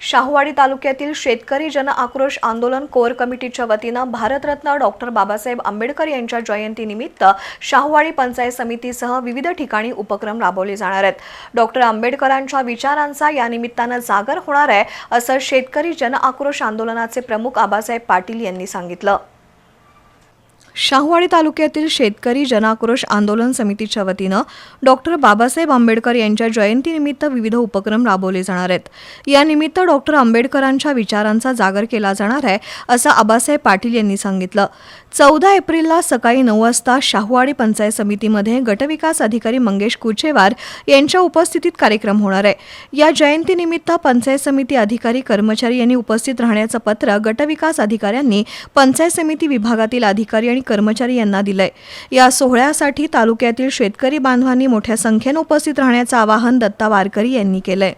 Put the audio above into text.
शाहूवाडी तालुक्यातील शेतकरी जन आक्रोश आंदोलन कोर कमिटीच्या वतीनं भारतरत्न डॉक्टर बाबासाहेब आंबेडकर यांच्या जयंतीनिमित्त शाहूवाडी पंचायत समितीसह विविध ठिकाणी उपक्रम राबवले जाणार आहेत. डॉक्टर आंबेडकरांच्या विचारांचा या निमित्तानं जागर होणार आहे असं शेतकरी जन आक्रोश आंदोलनाचे प्रमुख आबासाहेब पाटील यांनी सांगितलं. शाहूवाडी तालुक्यातील शेतकरी जनाक्रोश आंदोलन समितीच्या वतीनं डॉक्टर बाबासाहेब आंबेडकर यांच्या जयंतीनिमित्त विविध उपक्रम राबवले जाणार आहेत. यानिमित्त डॉक्टर आंबेडकरांच्या विचारांचा जागर केला जाणार आहे असं आबासाहेब पाटील यांनी सांगितलं. चौदा एप्रिलला सकाळी नऊ वाजता शाहूवाडी पंचायत समितीमध्ये गटविकास अधिकारी मंगेश कुचेवार यांच्या उपस्थितीत कार्यक्रम होणार आहे. या जयंतीनिमित्त पंचायत समिती अधिकारी कर्मचारी यांनी उपस्थित राहण्याचं पत्र गटविकास अधिकाऱ्यांनी पंचायत समिती विभागातील अधिकारी आणि कर्मचारी यांना दिलंय. या सोहळ्यासाठी तालुक्यातील शेतकरी बांधवांनी मोठ्या संख्येनं उपस्थित राहण्याचं आवाहन दत्ता वारकरी यांनी केलंय.